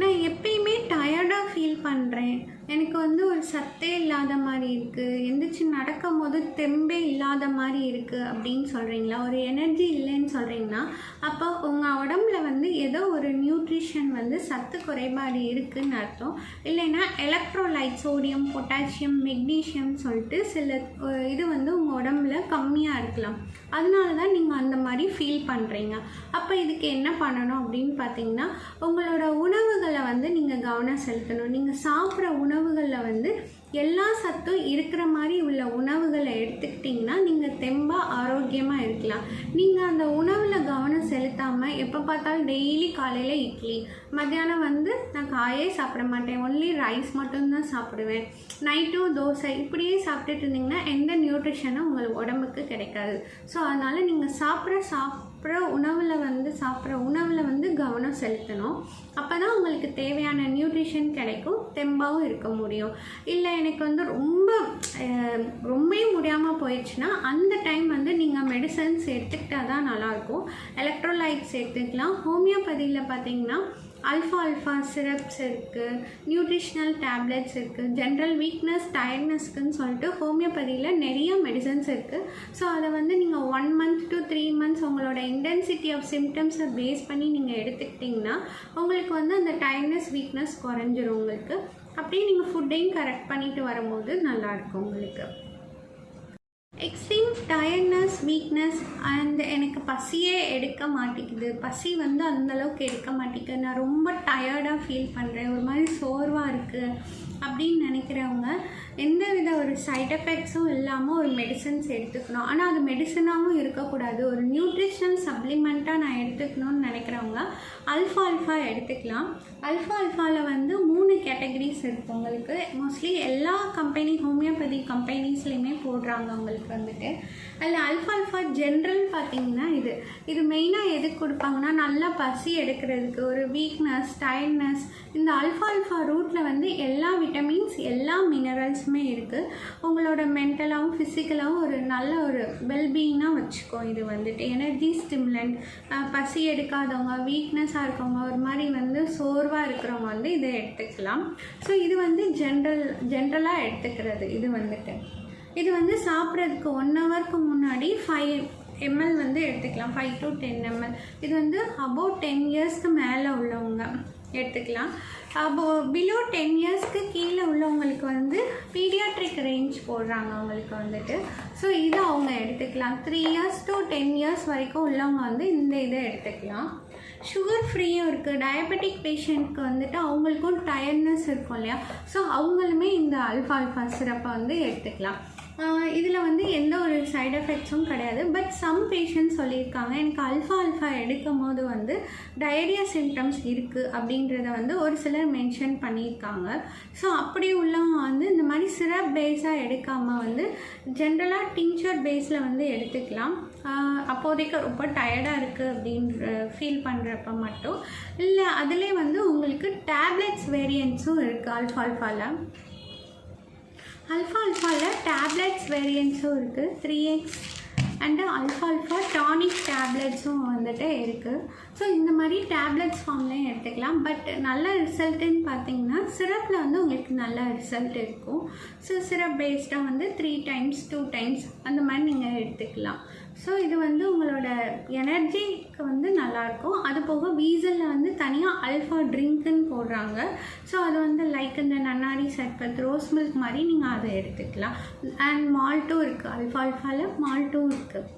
நான் எப்பயுமே டயர்டாக ஃபீல் பண்ணுறேன் எனக்கு வந்து ஒரு சத்தே இல்லாத மாதிரி இருக்குது எந்திரிச்சு நடக்கும் போது தெம்பே இல்லாத மாதிரி இருக்குது அப்படின்னு சொல்கிறீங்களா ஒரு எனர்ஜி இல்லைன்னு சொல்கிறீங்கன்னா அப்போ உங்கள் உடம்புல வந்து ஏதோ ஒரு நியூட்ரிஷன் வந்து சத்து குறைபாடு இருக்குதுன்னு அர்த்தம். இல்லைன்னா எலக்ட்ரோலைட் சோடியம் பொட்டாசியம் மெக்னீஷியம் சொல்லிட்டு சில இது வந்து உங்கள் உடம்புல கம்மியாக இருக்கலாம். அதனால தான் நீங்கள் அந்த மாதிரி ஃபீல் பண்ணுறீங்க அப்போ இதுக்கு என்ன பண்ணணும் அப்படின்னு பார்த்தீங்கன்னா உங்களோட உணவுகளை வந்து நீங்கள் கவனம் செலுத்தணும். நீங்கள் சாப்பிட்ற உணவுகளில் வந்து எல்லா சத்தும் இருக்கிற மாதிரி உள்ள உணவுகளை எடுத்துக்கிட்டிங்கன்னா நீங்கள் தெம்பாக ஆரோக்கியமாக இருக்கலாம். நீங்கள் அந்த உணவில் கவனம் செலுத்தாமல் எப்போ பார்த்தாலும் டெய்லி காலையில் இட்லி மத்தியானம் வந்து நான் காயே சாப்பிட மாட்டேன். ஒன்லி ரைஸ் மட்டும்தான் சாப்பிடுவேன். நைட்டும் தோசை இப்படியே சாப்பிட்டுட்டு இருந்தீங்கன்னா எந்த நியூட்ரிஷனும் உங்கள் உடம்புக்கு கிடைக்காது. ஸோ அதனால் நீங்கள் சாப்பிட்ற சாப் சாப்பிட்ற உணவில் வந்து சாப்பிட்ற உணவில் வந்து கவனம் செலுத்தணும். அப்போ தான் உங்களுக்கு தேவையான நியூட்ரிஷன் கிடைக்கும் தெம்பாகவும் இருக்க முடியும். இல்லை எனக்கு வந்து ரொம்ப ரொம்பவே முடியாமல் போயிடுச்சுன்னா அந்த டைம் வந்து நீங்கள் மெடிசன்ஸ் எடுத்துக்கிட்டால் தான் நல்லாயிருக்கும். எலக்ட்ரோலைட்ஸ் எடுத்துக்கலாம். ஹோமியோபதியில் பார்த்தீங்கன்னா அல்ஃபா அல்ஃபா சிரப்ஸ் இருக்குது நியூட்ரிஷ்னல் டேப்லெட்ஸ் இருக்குது ஜென்ரல் வீக்னஸ் டயர்ட்னஸ்க்குன்னு சொல்லிட்டு ஹோமியோபதியில் நிறைய மெடிசன்ஸ் இருக்குது ஸோ அதை வந்து நீங்கள் one month to three months உங்களோட இன்டென்சிட்டி ஆஃப் சிம்டம்ஸை பேஸ் பண்ணி நீங்கள் எடுத்துக்கிட்டிங்கன்னா உங்களுக்கு வந்து அந்த டயர்ட்னஸ் வீக்னஸ் குறைஞ்சிரும் உங்களுக்கு. அப்படியே நீங்கள் ஃபுட்டையும் கரெக்ட் பண்ணிட்டு வரும்போது நல்லாயிருக்கும் உங்களுக்கு. எக்ஸ்ட்ரீம் டயர்ட்னஸ் வீக்னஸ் அண்ட் எனக்கு பசியே எடுக்க மாட்டேங்குது. பசி வந்து அந்தளவுக்கு எடுக்க மாட்டேங்குது. நான் ரொம்ப டயர்டாக ஃபீல் பண்ணுறேன் ஒரு மாதிரி சோர்வாக இருக்குது அப்படின்னு நினைக்கிறவங்க எந்த வித ஒரு சைட் எஃபெக்ட்ஸும் இல்லாமல் ஒரு மெடிசன்ஸ் எடுத்துக்கணும். ஆனால் அது மெடிசனாகவும் இருக்கக்கூடாது. ஒரு நியூட்ரிஷன் சப்ளிமெண்ட்டாக நான் எடுத்துக்கணும்னு நினைக்கிறவங்க அல்ஃபா அல்ஃபா எடுத்துக்கலாம். அல்ஃபா அல்ஃபாவில் வந்து மூணு கேட்டகரிஸ் இருக்குது உங்களுக்கு. மோஸ்ட்லி எல்லா கம்பெனி ஹோமியோபதி கம்பெனிஸ்லேயுமே போடுறாங்க உங்களுக்கு. வந்துட்டு. அதில் அல்ஃபா அல்ஃபா ஜென்ரல் பார்த்தீங்கன்னா இது. இது மெயினாக எதுக்கு கொடுப்பாங்கன்னா நல்லா பசி எடுக்கிறதுக்கு ஒரு வீக்னஸ் டயர்ட்னஸ் இந்த அல்ஃபா அல்ஃபா ரூட்டில் வந்து எல்லா விட்டமின்ஸ் எல்லா மினரல்ஸுமே இருக்குது உங்களோட மென்டலாகவும் ஃபிசிக்கலாகவும் ஒரு நல்ல ஒரு வெல்பீயிங்காக வச்சுக்கோ இது வந்துட்டு. எனர்ஜி ஸ்டிம்லண்ட் பசி எடுக்காதவங்க வீக்னஸாக இருக்கவங்க ஒரு மாதிரி வந்து சோர்வாக இருக்கிறவங்க வந்து இதை எடுத்துக்கலாம். ஸோ இது வந்து ஜென்ரல் ஜென்ரலாக எடுத்துக்கிறது இது வந்துட்டு. இது வந்து சாப்பிட்றதுக்கு ஒன் ஹவருக்கு முன்னாடி ஃபைவ் எம்எல் வந்து எடுத்துக்கலாம். ஃபைவ் டு டென் எம்எல் இது வந்து அபவுட் டென் இயர்ஸ்க்கு மேலே உள்ளவங்க எடுத்துக்கலாம். அப்போ பிலோ டென் இயர்ஸ்க்கு கீழே உள்ளவங்களுக்கு வந்து பீடியாட்ரிக் ரேஞ்ச் போடுறாங்க அவங்களுக்கு வந்துட்டு. ஸோ இதை அவங்க எடுத்துக்கலாம். Three years to ten years வரைக்கும் உள்ளவங்க வந்து இந்த இதை எடுத்துக்கலாம். சுகர் ஃப்ரீயும் இருக்குது டயபெட்டிக் பேஷண்ட்க்கு வந்துட்டு அவங்களுக்கும் டயர்ட்னஸ் இருக்கும் இல்லையா? ஸோ அவங்களுமே இந்த அல்ஃபா அல்ஃபா சிரப்பை வந்து எடுத்துக்கலாம். இதில் வந்து எந்த ஒரு சைட் எஃபெக்ட்ஸும் கிடையாது. பட் சம் பேஷண்ட் சொல்லியிருக்காங்க எனக்கு அல்ஃபா அல்ஃபா எடுக்கும் போது வந்து டயரியா சிம்டம்ஸ் இருக்குது அப்படின்றத வந்து ஒரு சிலர் மென்ஷன் பண்ணியிருக்காங்க. ஸோ அப்படி உள்ளவங்க வந்து இந்த மாதிரி சிரப் பேஸாக எடுக்காமல் வந்து ஜென்ரலாக டிங்சர் பேஸில் வந்து எடுத்துக்கலாம். அப்போதைக்கு ரொம்ப டயர்டாக இருக்குது அப்படின்ற ஃபீல் பண்ணுறப்ப மட்டும். இல்லை அதிலே வந்து உங்களுக்கு டேப்லெட்ஸ் வேரியன்ஸும் இருக்குது அல்ஃபா அல்ஃபாவில் அல்ஃபா அல்ஃபாவில் டேப்லெட்ஸ் வேரியன்ஸும் இருக்குது three X and alpha alpha tonic டேப்லெட்ஸும் வந்துட்டு இருக்குது ஸோ இந்த மாதிரி டேப்லெட்ஸ் ஃபார்ம்லேயும் எடுத்துக்கலாம். பட் நல்ல ரிசல்ட்டுன்னு பார்த்தீங்கன்னா சிரப்பில் வந்து உங்களுக்கு நல்ல ரிசல்ட் இருக்கும். ஸோ சிரப் பேஸ்டாக வந்து த்ரீ டைம்ஸ் டூ டைம்ஸ் அந்த மாதிரி நீங்கள் எடுத்துக்கலாம். ஸோ இது வந்து உங்களோட எனர்ஜிக்கு வந்து நல்லாயிருக்கும் அது போக வீசலில் வந்து தனியாக அல்ஃபா ட்ரிங்க்குன்னு போடுறாங்க. ஸோ அது வந்து லைக் இந்த நன்னாரி சர்பத் ரோஸ் மில்க் மாதிரி நீங்கள் அதை எடுத்துக்கலாம். அண்ட் மால்ட்டும் இருக்குது அல்ஃபா அல்ஃபாவில் மால்ட்டும் இருக்குது